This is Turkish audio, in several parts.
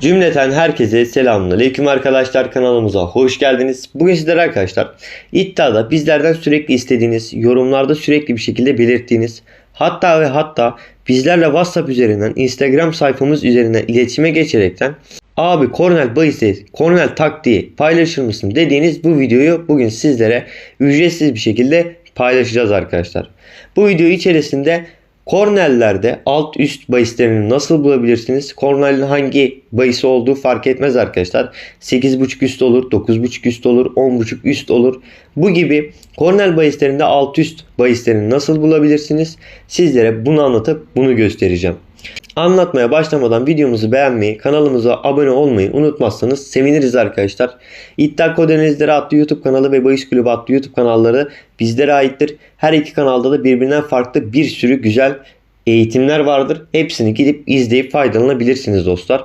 Cümleten herkese selamünaleyküm arkadaşlar kanalımıza hoş geldiniz. Bugün sizlere arkadaşlar iddiada bizlerden sürekli istediğiniz, yorumlarda sürekli bir şekilde belirttiğiniz hatta ve hatta bizlerle WhatsApp üzerinden Instagram sayfamız üzerinden iletişime geçerekten abi Kornel bahisi, Kornel taktiği paylaşır mısın dediğiniz bu videoyu bugün sizlere ücretsiz bir şekilde paylaşacağız arkadaşlar. Bu video içerisinde Kornellerde alt üst bahislerini nasıl bulabilirsiniz? Kornelin hangi bahisi olduğu fark etmez arkadaşlar. 8.5 üst olur, 9.5 üst olur, 10.5 üst olur. Bu gibi kornel bahislerinde alt üst bahislerini nasıl bulabilirsiniz? Sizlere bunu anlatıp bunu göstereceğim. Anlatmaya başlamadan videomuzu beğenmeyi, kanalımıza abone olmayı unutmazsanız seviniriz arkadaşlar. İddia Kod Analizleri adlı YouTube kanalı ve Bahis Kulübü adlı YouTube kanalları bizlere aittir. Her iki kanalda da birbirinden farklı bir sürü güzel eğitimler vardır. Hepsini gidip izleyip faydalanabilirsiniz dostlar.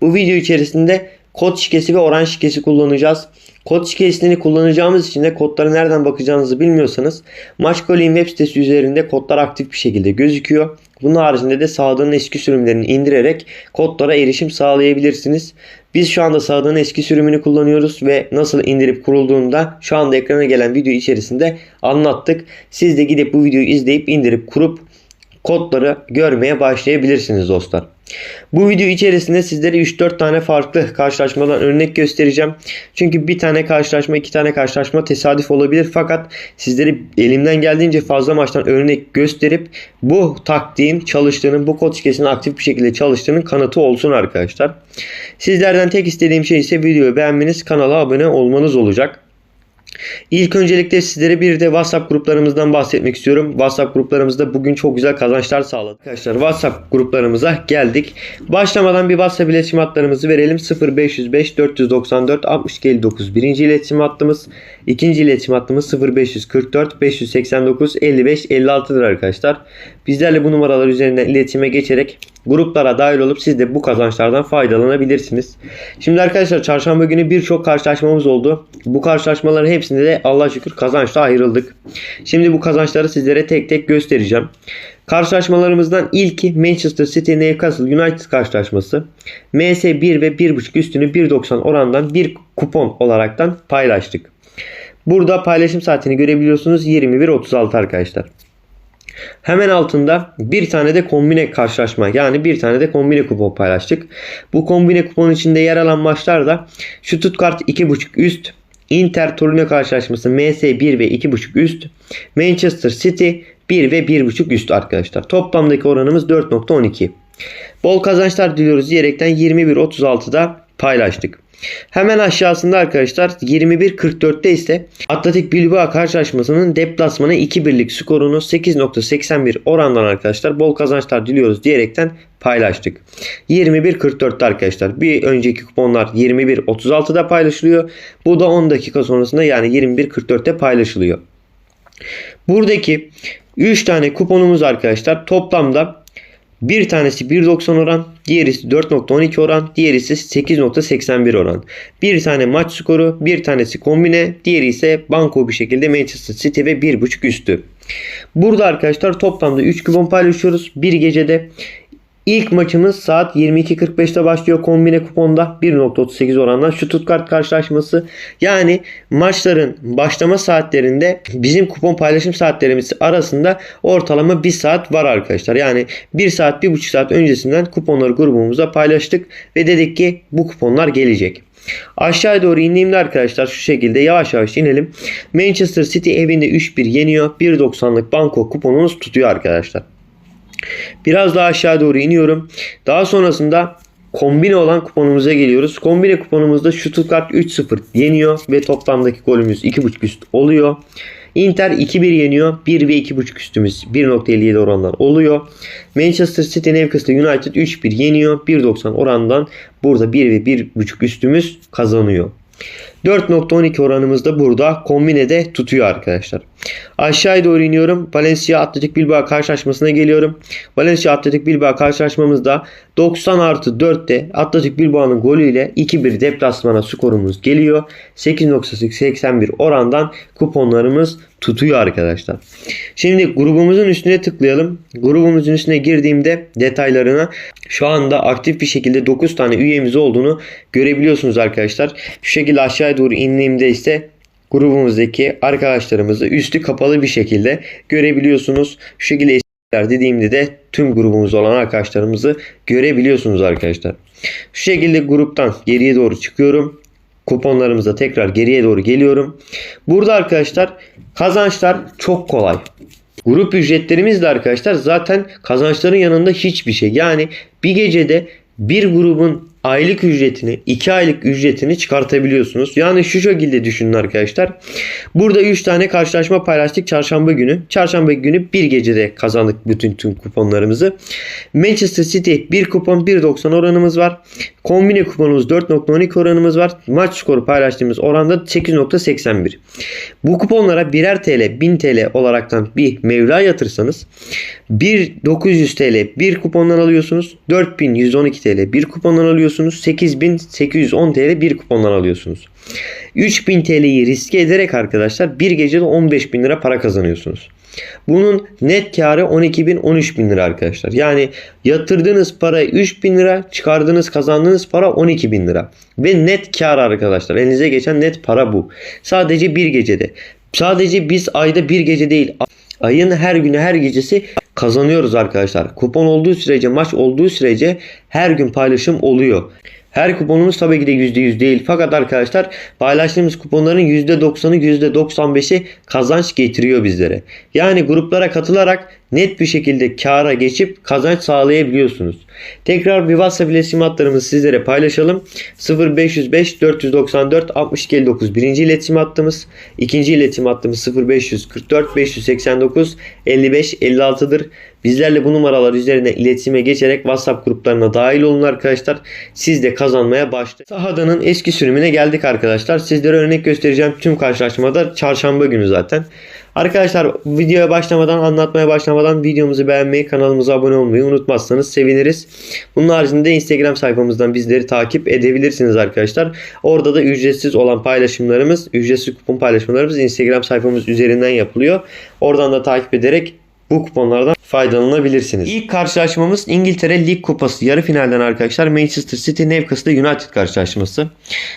Bu video içerisinde kod şikesi ve oran şikesi kullanacağız. Kod şikesini kullanacağımız için de kodlara nereden bakacağınızı bilmiyorsanız Maçkolik'in web sitesi üzerinde kodlar aktif bir şekilde gözüküyor. Bunun haricinde de Sağdığın eski sürümlerini indirerek kodlara erişim sağlayabilirsiniz. Biz şu anda Sağdığın eski sürümünü kullanıyoruz ve nasıl indirip kurulduğunda şu anda ekrana gelen video içerisinde anlattık. Siz de gidip bu videoyu izleyip indirip kurup kodları görmeye başlayabilirsiniz dostlar. Bu video içerisinde sizlere 3-4 tane farklı karşılaşmadan örnek göstereceğim. Çünkü bir tane karşılaşma, iki tane karşılaşma tesadüf olabilir. Fakat sizlere elimden geldiğince fazla maçtan örnek gösterip bu taktiğin çalıştığının, bu kod şifresinin aktif bir şekilde çalıştığının kanıtı olsun arkadaşlar. Sizlerden tek istediğim şey ise videoyu beğenmeniz, kanala abone olmanız olacak. İlk öncelikle sizlere bir de WhatsApp gruplarımızdan bahsetmek istiyorum. WhatsApp gruplarımızda bugün çok güzel kazançlar sağladık. Arkadaşlar WhatsApp gruplarımıza geldik. Başlamadan bir WhatsApp iletişim hatlarımızı verelim. 0505 494 62 59 birinci iletişim hattımız. İkinci iletişim hattımız 0544 589 55 56'dır arkadaşlar. Bizlerle bu numaralar üzerinden iletişime geçerek gruplara dahil olup siz de bu kazançlardan faydalanabilirsiniz. Şimdi arkadaşlar çarşamba günü birçok karşılaşmamız oldu. Bu karşılaşmaların hepsinde de Allah şükür kazançla ayrıldık. Şimdi bu kazançları sizlere tek tek göstereceğim. Karşılaşmalarımızdan ilki Manchester City Newcastle United karşılaşması. MS 1 ve 1.5 üstünü 1.90 orandan bir kupon olaraktan paylaştık. Burada paylaşım saatini görebiliyorsunuz 21.36 arkadaşlar. Hemen altında bir tane de kombine karşılaşma yani bir tane de kombine kupon paylaştık. Bu kombine kupon içinde yer alan maçlar şu Stuttgart 2.5 üst, Inter Torino karşılaşması MS 1 ve 2.5 üst, Manchester City 1 ve 1.5 üst arkadaşlar. Toplamdaki oranımız 4.12. Bol kazançlar diliyoruz diyerekten 21.36'da paylaştık. Hemen aşağısında arkadaşlar 21.44'te ise Atletik Bilbao karşılaşmasının deplasmanı 2-1'lik skorunu 8.81 orandan arkadaşlar bol kazançlar diliyoruz diyerekten paylaştık. 21.44'te arkadaşlar. Bir önceki kuponlar 21.36'da paylaşılıyor. Bu da 10 dakika sonrasında yani 21.44'te paylaşılıyor. Buradaki 3 tane kuponumuz arkadaşlar toplamda bir tanesi 1.90 oran, diğerisi 4.12 oran, diğerisi 8.81 oran. Bir tane maç skoru, bir tanesi kombine, diğeri ise banko bir şekilde Manchester City ve 1.5 üstü. Burada arkadaşlar toplamda 3 kupon paylaşıyoruz. Bir gecede İlk maçımız saat 22.45'te başlıyor kombine kuponda 1.38 orandan şu Stuttgart karşılaşması. Yani maçların başlama saatlerinde bizim kupon paylaşım saatlerimiz arasında ortalama 1 saat var arkadaşlar. Yani 1 saat 1.5 saat öncesinden kuponları grubumuza paylaştık ve dedik ki bu kuponlar gelecek. Aşağıya doğru indiğimde arkadaşlar şu şekilde yavaş yavaş inelim. Manchester City evinde 3-1 yeniyor. 1.90'lık banko kuponunuz tutuyor arkadaşlar. Biraz daha aşağı doğru iniyorum. Daha sonrasında kombine olan kuponumuza geliyoruz. Kombine kuponumuzda Stuttgart 3-0 yeniyor ve toplamdaki golümüz 2.5 üst oluyor. Inter 2-1 yeniyor. 1 ve 2.5 üstümüz 1.57 orandan oluyor. Manchester City Newcastle United 3-1 yeniyor. 1.90 orandan burada 1 ve 1.5 üstümüz kazanıyor. 4.12 oranımız da burada kombinede tutuyor arkadaşlar. Aşağıya doğru iniyorum. Valencia Atletik Bilbao karşılaşmasına geliyorum. Valencia Atletik Bilbao karşılaşmamızda 90 artı 4'te Atletik Bilbao'nun golüyle 2-1 deplasmana skorumuz geliyor. 8.81 orandan kuponlarımız tutuyor arkadaşlar. Şimdi grubumuzun üstüne tıklayalım. Grubumuzun üstüne girdiğimde detaylarına şu anda aktif bir şekilde 9 tane üyemiz olduğunu görebiliyorsunuz arkadaşlar. Şu şekilde aşağıya doğru indiğimde ise grubumuzdaki arkadaşlarımızı üstü kapalı bir şekilde görebiliyorsunuz. Şu şekilde dediğimde de tüm grubumuz olan arkadaşlarımızı görebiliyorsunuz arkadaşlar. Şu şekilde gruptan geriye doğru çıkıyorum. Kuponlarımıza tekrar geriye doğru geliyorum. Burada arkadaşlar kazançlar çok kolay. Grup ücretlerimiz de arkadaşlar zaten kazançların yanında hiçbir şey. Yani bir gecede bir grubun aylık ücretini, 2 aylık ücretini çıkartabiliyorsunuz. Yani şu şekilde düşünün arkadaşlar. Burada 3 tane karşılaşma paylaştık çarşamba günü. Çarşamba günü bir gecede kazandık bütün tüm kuponlarımızı. Manchester City 1 kupon 1.90 oranımız var. Kombine kuponumuz 4.12 oranımız var. Maç skoru paylaştığımız oranda 8.81. Bu kuponlara birer TL 1000 TL olaraktan bir mevla yatırsanız 1.900 TL bir kupondan alıyorsunuz. 4112 TL bir kupondan alıyorsunuz. 8810 TL bir kupondan alıyorsunuz. 3000 TL'yi riske ederek arkadaşlar bir gecede 15 bin lira para kazanıyorsunuz. Bunun net karı 12 bin 13 bin lira arkadaşlar. Yani yatırdığınız para 3 bin lira çıkardığınız kazandığınız para 12 bin lira. Ve net kar arkadaşlar. Elinize geçen net para bu. Sadece bir gecede. Sadece biz ayda bir gece değil ayın her günü her gecesi kazanıyoruz arkadaşlar. Kupon olduğu sürece maç olduğu sürece her gün paylaşım oluyor. Her kuponumuz tabii ki de %100 değil. Fakat arkadaşlar paylaştığımız kuponların %90'ı %95'i kazanç getiriyor bizlere. Yani gruplara katılarak net bir şekilde kâra geçip kazanç sağlayabiliyorsunuz. Tekrar bir WhatsApp iletişim hatlarımızı sizlere paylaşalım. 0505 494 62 59 birinci iletişim hattımız. ikinci iletişim hattımız 0544 589 55 56'dır. Bizlerle bu numaralar üzerine iletişime geçerek WhatsApp gruplarına dahil olun arkadaşlar. Siz de kazanmaya başlayın. Sahadanın eski sürümüne geldik arkadaşlar. Sizlere örnek göstereceğim tüm karşılaşmada çarşamba günü zaten. Arkadaşlar videoya başlamadan anlatmaya başlamadan videomuzu beğenmeyi kanalımıza abone olmayı unutmazsanız seviniriz. Bunun haricinde Instagram sayfamızdan bizleri takip edebilirsiniz arkadaşlar. Orada da ücretsiz olan paylaşımlarımız, ücretsiz kupon paylaşımlarımız Instagram sayfamız üzerinden yapılıyor. Oradan da takip ederek bu kuponlardan faydalanabilirsiniz. İlk karşılaşmamız İngiltere Lig Kupası yarı finalden arkadaşlar Manchester City Newcastle United karşılaşması.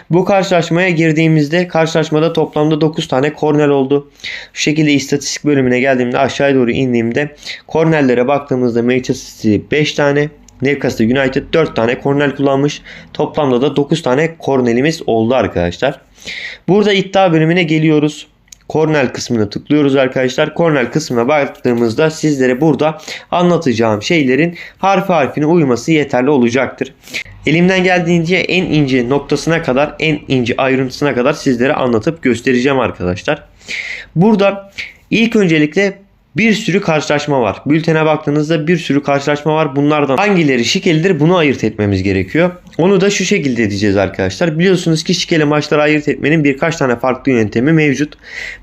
Bu karşılaşmaya girdiğimizde karşılaşmada toplamda 9 tane korner oldu. Şu şekilde istatistik bölümüne geldiğimde aşağıya doğru indiğimde kornerlere baktığımızda Manchester City 5 tane Newcastle United 4 tane korner kullanmış. Toplamda da 9 tane kornelimiz oldu arkadaşlar. Burada iddia bölümüne geliyoruz. Kornel kısmına tıklıyoruz arkadaşlar. Kornel kısmına baktığımızda sizlere burada anlatacağım şeylerin harfi harfine uyması yeterli olacaktır. Elimden geldiğince en ince noktasına kadar, en ince ayrıntısına kadar sizlere anlatıp göstereceğim arkadaşlar. Burada ilk öncelikle bir sürü karşılaşma var. Bültene baktığınızda bir sürü karşılaşma var. Bunlardan hangileri şikelidir bunu ayırt etmemiz gerekiyor. Onu da şu şekilde edeceğiz arkadaşlar. Biliyorsunuz ki şikeli maçları ayırt etmenin birkaç tane farklı yöntemi mevcut.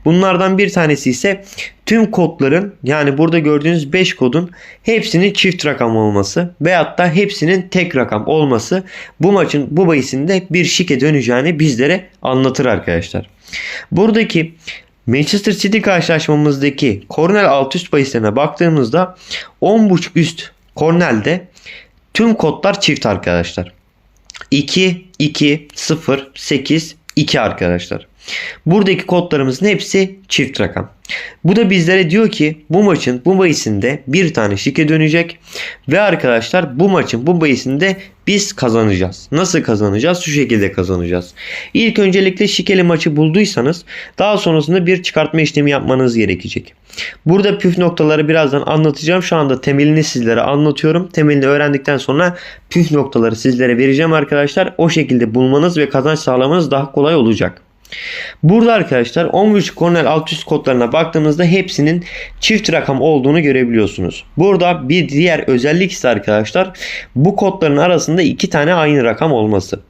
Bunlardan bir tanesi ise tüm kodların yani burada gördüğünüz 5 kodun hepsinin çift rakam olması veyahut da hepsinin tek rakam olması bu maçın bu bahisinde bir şike döneceğini bizlere anlatır arkadaşlar. Buradaki Manchester City karşılaşmamızdaki kornel alt üst bahislerine baktığımızda 10.5 üst kornelde tüm kodlar çift arkadaşlar. 2, 2, 0, 8, 2 arkadaşlar. Buradaki kodlarımızın hepsi çift rakam. Bu da bizlere diyor ki bu maçın bu bahisinde bir tane şike dönecek ve arkadaşlar bu maçın bu bahisinde biz kazanacağız. Nasıl kazanacağız? Şu şekilde kazanacağız. İlk öncelikle şikeli maçı bulduysanız daha sonrasında bir çıkartma işlemi yapmanız gerekecek. Burada püf noktaları birazdan anlatacağım. Şu anda temelini sizlere anlatıyorum. Temelini öğrendikten sonra püf noktaları sizlere vereceğim arkadaşlar. O şekilde bulmanız ve kazanç sağlamanız daha kolay olacak. Burada arkadaşlar 13 kornel alt üst kodlarına baktığımızda hepsinin çift rakam olduğunu görebiliyorsunuz. Burada bir diğer özellik ise arkadaşlar bu kodların arasında iki tane aynı rakam olması.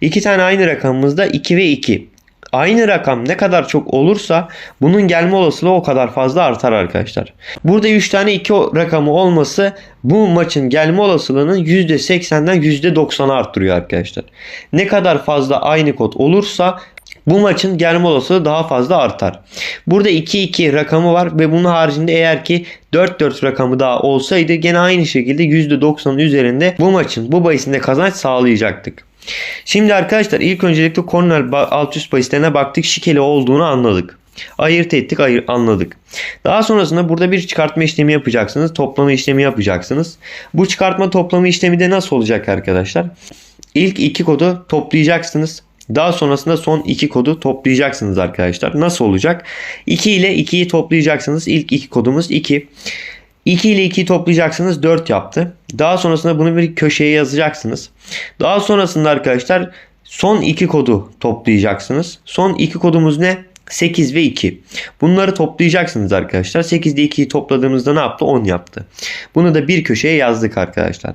İki tane aynı rakamımızda 2 ve 2 aynı rakam ne kadar çok olursa bunun gelme olasılığı o kadar fazla artar arkadaşlar. Burada 3 tane 2 rakamı olması bu maçın gelme olasılığının %80'den %90'a arttırıyor arkadaşlar. Ne kadar fazla aynı kod olursa bu maçın gelme olasılığı daha fazla artar. Burada 2-2 rakamı var ve bunun haricinde eğer ki 4-4 rakamı daha olsaydı gene aynı şekilde %90'ın üzerinde bu maçın bu bahisinde kazanç sağlayacaktık. Şimdi arkadaşlar ilk öncelikle korner alt üst bahislerine baktık şikeli olduğunu anladık. Ayırt ettik, ayır, anladık. Daha sonrasında burada bir çıkartma işlemi yapacaksınız. Toplama işlemi yapacaksınız. Bu çıkartma toplama işlemi de nasıl olacak arkadaşlar? İlk iki kodu toplayacaksınız. Daha sonrasında son iki kodu toplayacaksınız arkadaşlar. Nasıl olacak? 2 ile 2'yi toplayacaksınız. İlk iki kodumuz 2. 2 ile 2'yi toplayacaksınız 4 yaptı. Daha sonrasında bunu bir köşeye yazacaksınız. Daha sonrasında arkadaşlar son iki kodu toplayacaksınız. Son iki kodumuz ne? 8 ve 2. Bunları toplayacaksınız arkadaşlar. 8 ile 2'yi topladığımızda ne yaptı? 10 yaptı. Bunu da bir köşeye yazdık arkadaşlar.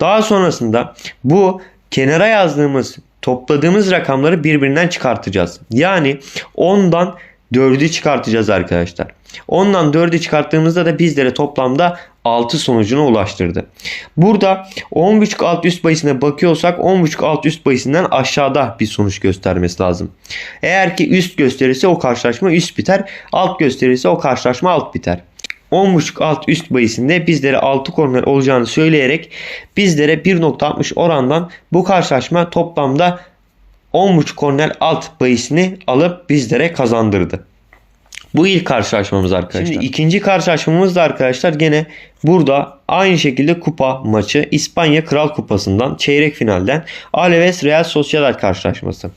Daha sonrasında bu kenara yazdığımız topladığımız rakamları birbirinden çıkartacağız. Yani 10'dan 4'ü çıkartacağız arkadaşlar. 10'dan 4'ü çıkarttığımızda da bizlere toplamda 6 sonucuna ulaştırdı. Burada 10.5 alt üst bayisine bakıyorsak 10.5 alt üst bayisinden aşağıda bir sonuç göstermesi lazım. Eğer ki üst gösterirse o karşılaşma üst biter. Alt gösterirse o karşılaşma alt biter. 10.5 alt üst bayisinde bizlere 6 korner olacağını söyleyerek bizlere 1.60 orandan bu karşılaşma toplamda 10.5 korner alt bayisini alıp bizlere kazandırdı. Bu ilk karşılaşmamız arkadaşlar. Şimdi ikinci karşılaşmamız da arkadaşlar gene burada aynı şekilde kupa maçı İspanya Kral Kupası'ndan çeyrek finalden Alaves Real Sociedad karşılaşması.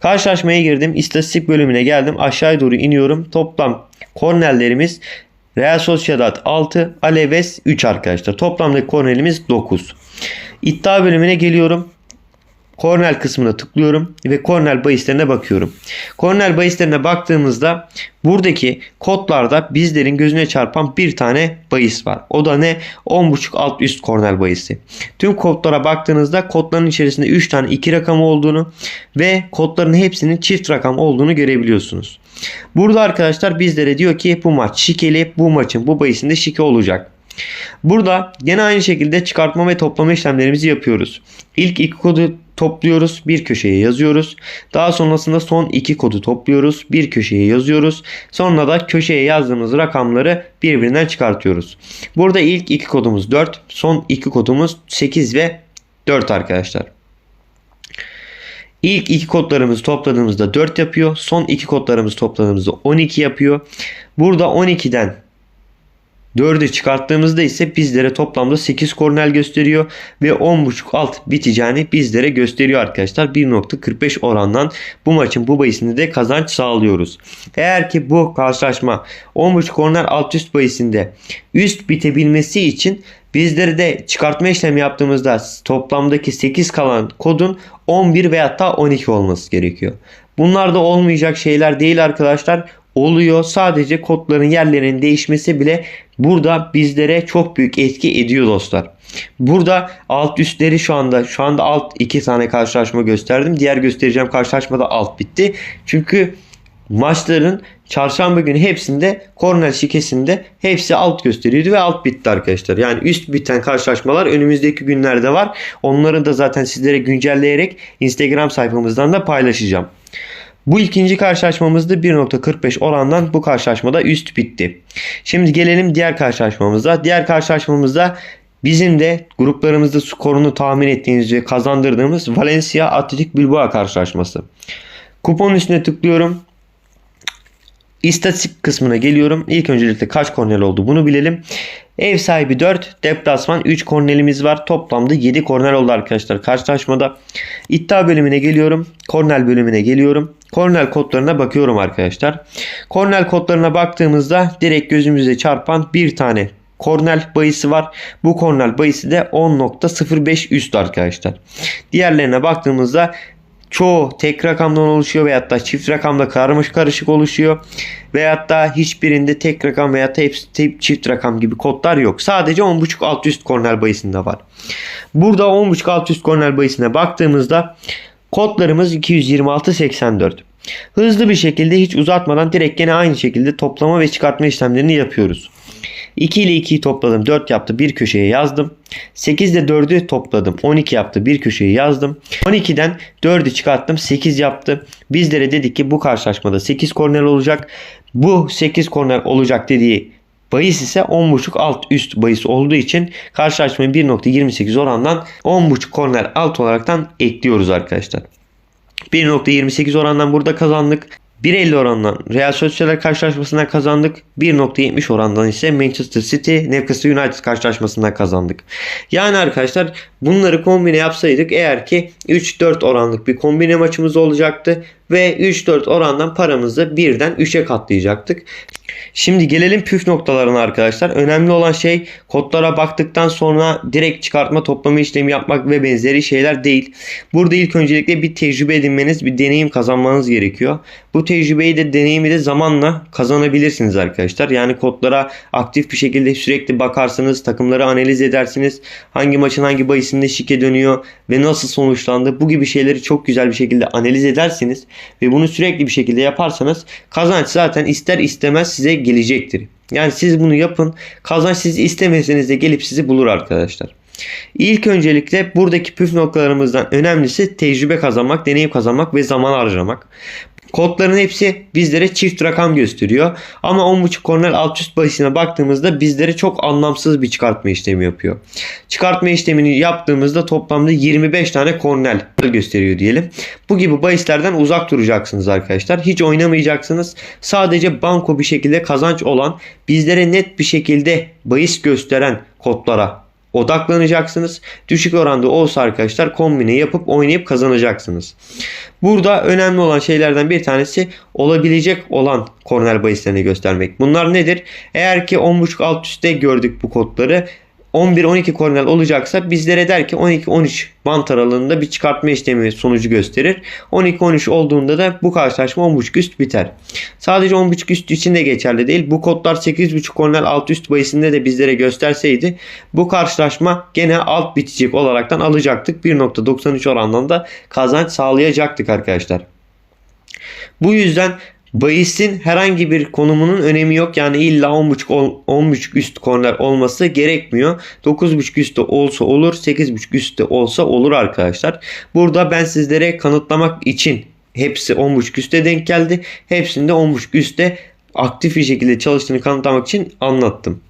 Karşılaşmaya girdim. İstatistik bölümüne geldim. Aşağıya doğru iniyorum. Toplam kornerlerimiz Real Sociedad 6, Alaves 3 arkadaşlar. Toplamdaki kornerimiz 9. İddia bölümüne geliyorum. Kornel kısmına tıklıyorum ve kornel bahislerine bakıyorum. Kornel bahislerine baktığımızda buradaki kodlarda bizlerin gözüne çarpan bir tane bahis var. O da ne? 10.5 alt üst kornel bahisi. Tüm kodlara baktığınızda kodların içerisinde 3 tane 2 rakamı olduğunu ve kodların hepsinin çift rakam olduğunu görebiliyorsunuz. Burada arkadaşlar bizlere diyor ki bu maç şikeli bu maçın bu bahisinde şike olacak. Burada gene aynı şekilde çıkartma ve toplama işlemlerimizi yapıyoruz. İlk iki kodu topluyoruz. Bir köşeye yazıyoruz. Daha sonrasında son iki kodu topluyoruz. Bir köşeye yazıyoruz. Sonra da köşeye yazdığımız rakamları birbirinden çıkartıyoruz. Burada ilk iki kodumuz 4. Son iki kodumuz 8 ve 4 arkadaşlar. İlk iki kodlarımızı topladığımızda 4 yapıyor. Son iki kodlarımızı topladığımızda 12 yapıyor. Burada 12'den 4'ü çıkarttığımızda ise bizlere toplamda 8 kornel gösteriyor ve 10.5 alt biteceğini bizlere gösteriyor arkadaşlar. 1.45 orandan bu maçın bu bayisinde de kazanç sağlıyoruz. Eğer ki bu karşılaşma 10.5 kornel alt üst bayisinde üst bitebilmesi için bizleri de çıkartma işlemi yaptığımızda toplamdaki 8 kalan kodun 11 veya da 12 olması gerekiyor. Bunlar da olmayacak şeyler değil arkadaşlar oluyor. Sadece kodların yerlerinin değişmesi bile burada bizlere çok büyük etki ediyor dostlar. Burada alt üstleri şu anda şu anda alt iki tane karşılaşma gösterdim. Diğer göstereceğim karşılaşmada alt bitti. Çünkü maçların çarşamba günü hepsinde korner şikesinde hepsi alt gösteriyordu ve alt bitti arkadaşlar. Yani üst biten karşılaşmalar önümüzdeki günlerde var. Onları da zaten sizlere güncelleyerek Instagram sayfamızdan da paylaşacağım. Bu ikinci karşılaşmamızda 1.45 orandan bu karşılaşmada üst bitti. Şimdi gelelim diğer karşılaşmamıza. Diğer karşılaşmamızda bizim de gruplarımızda skorunu tahmin ettiğimiz ve kazandırdığımız Valencia Atletik Bilbao karşılaşması. Kupon üstüne tıklıyorum. İstatistik kısmına geliyorum. İlk öncelikle kaç kornel oldu bunu bilelim. Ev sahibi 4, deplasman 3 kornelimiz var. Toplamda 7 kornel oldu arkadaşlar karşılaşmada. İddia bölümüne geliyorum. Kornel bölümüne geliyorum. Kornel kodlarına bakıyorum arkadaşlar. Kornel kodlarına baktığımızda direkt gözümüze çarpan bir tane kornel bayısı var. Bu kornel bayısı da 10.05 üst arkadaşlar. Diğerlerine baktığımızda çoğu tek rakamdan oluşuyor veyahut da çift rakamda karmış karışık oluşuyor. Veyahut da hiçbirinde tek rakam veyahut da hepsi çift rakam gibi kodlar yok. Sadece 10.5 alt üst kornel bayısında var. Burada 10.5 alt üst kornel bayısına baktığımızda kodlarımız 226.84. Hızlı bir şekilde hiç uzatmadan direkt gene aynı şekilde toplama ve çıkartma işlemlerini yapıyoruz. 2 ile 2'yi topladım 4 yaptı bir köşeye yazdım. 8 ile 4'ü topladım 12 yaptı bir köşeye yazdım. 12'den 4'ü çıkarttım 8 yaptı. Bizlere dedik ki bu karşılaşmada 8 korner olacak. Bu 8 korner olacak dediği Bayis ise 10.5 alt üst bayis olduğu için karşılaşmayı 1.28 orandan 10.5 korner alt olaraktan ekliyoruz arkadaşlar. 1.28 orandan burada kazandık. 1.50 orandan Real Sociedad karşılaşmasından kazandık. 1.70 orandan ise Manchester City Newcastle United karşılaşmasından kazandık. Yani arkadaşlar bunları kombine yapsaydık eğer ki 3-4 oranlık bir kombine maçımız olacaktı ve 3-4 orandan paramızı 1'den 3'e katlayacaktık. Şimdi gelelim püf noktalarına arkadaşlar. Önemli olan şey kodlara baktıktan sonra direkt çıkartma toplama işlemi yapmak ve benzeri şeyler değil. Burada ilk öncelikle bir tecrübe edinmeniz, bir deneyim kazanmanız gerekiyor. Bu tecrübeyi de deneyimi de zamanla kazanabilirsiniz arkadaşlar. Yani kodlara aktif bir şekilde sürekli bakarsınız, takımları analiz edersiniz. Hangi maçın hangi bahisinde şike dönüyor ve nasıl sonuçlandı bu gibi şeyleri çok güzel bir şekilde analiz edersiniz ve bunu sürekli bir şekilde yaparsanız kazanç zaten ister istemez size gelecektir. Yani siz bunu yapın. Kazanç siz istemeseniz de gelip sizi bulur arkadaşlar. İlk öncelikle buradaki püf noktalarımızdan önemlisi tecrübe kazanmak, deneyim kazanmak ve zaman harcamak. Kodların hepsi bizlere çift rakam gösteriyor. Ama 10.5 kornel alt üst bahisine baktığımızda bizlere çok anlamsız bir çıkartma işlemi yapıyor. Çıkartma işlemini yaptığımızda toplamda 25 tane kornel gösteriyor diyelim. Bu gibi bahislerden uzak duracaksınız arkadaşlar. Hiç oynamayacaksınız. Sadece banko bir şekilde kazanç olan bizlere net bir şekilde bahis gösteren kodlara odaklanacaksınız. Düşük oranda olsa arkadaşlar kombine yapıp oynayıp kazanacaksınız. Burada önemli olan şeylerden bir tanesi olabilecek olan korner bahislerini göstermek. Bunlar nedir? Eğer ki 10.5 alt üstte gördük bu kodları 11-12 kornel olacaksa bizlere der ki 12-13 bant aralığında bir çıkartma işlemi sonucu gösterir. 12-13 olduğunda da bu karşılaşma 10.5 üst biter. Sadece 10.5 üst için de geçerli değil. Bu kodlar 8.5 kornel alt üst bayisinde de bizlere gösterseydi bu karşılaşma gene alt bitecek olaraktan alacaktık. 1.93 orandan da kazanç sağlayacaktık arkadaşlar. Bu yüzden Bahis'in herhangi bir konumunun önemi yok. Yani illa 10.5 10.5 üst korner olması gerekmiyor. 9.5 üstte olsa olur, 8.5 üstte olsa olur arkadaşlar. Burada ben sizlere kanıtlamak için hepsi 10.5 üste denk geldi. Hepsinde 10.5 üstte aktif bir şekilde çalıştığını kanıtlamak için anlattım.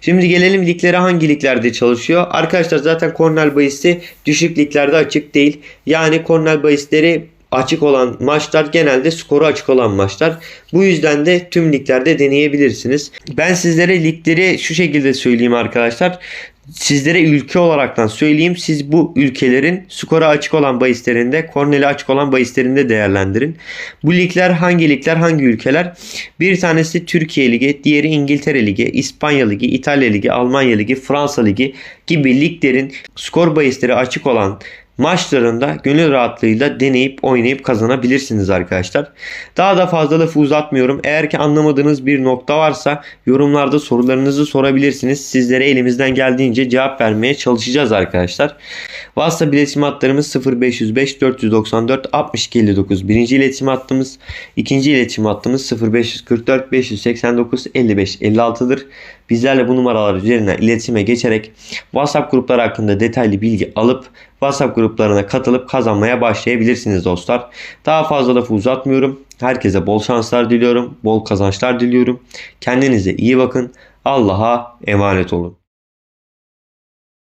Şimdi gelelim liglere hangi liglerde çalışıyor? Arkadaşlar zaten kornel bahisi düşük liglerde açık değil. Yani kornel bahisleri açık olan maçlar genelde skoru açık olan maçlar. Bu yüzden de tüm liglerde deneyebilirsiniz. Ben sizlere ligleri şu şekilde söyleyeyim arkadaşlar. Sizlere ülke olaraktan söyleyeyim. Siz bu ülkelerin skora açık olan bahislerinde, korneli açık olan bahislerinde değerlendirin. Bu ligler hangi ligler, hangi ülkeler? Bir tanesi Türkiye Ligi, diğeri İngiltere Ligi, İspanya Ligi, İtalya Ligi, Almanya Ligi, Fransa Ligi gibi liglerin skor bahisleri açık olan maçlarında gönül rahatlığıyla deneyip oynayıp kazanabilirsiniz arkadaşlar. Daha da fazla lafı uzatmıyorum. Eğer ki anlamadığınız bir nokta varsa yorumlarda sorularınızı sorabilirsiniz. Sizlere elimizden geldiğince cevap vermeye çalışacağız arkadaşlar. WhatsApp iletişim hatlarımız 0505 494 62 59. Birinci iletişim hattımız, ikinci iletişim hattımız 0544 589 55 56'dır. Bizlerle bu numaralar üzerinden iletişime geçerek WhatsApp grupları hakkında detaylı bilgi alıp WhatsApp gruplarına katılıp kazanmaya başlayabilirsiniz dostlar. Daha fazla lafı uzatmıyorum. Herkese bol şanslar diliyorum. Bol kazançlar diliyorum. Kendinize iyi bakın. Allah'a emanet olun.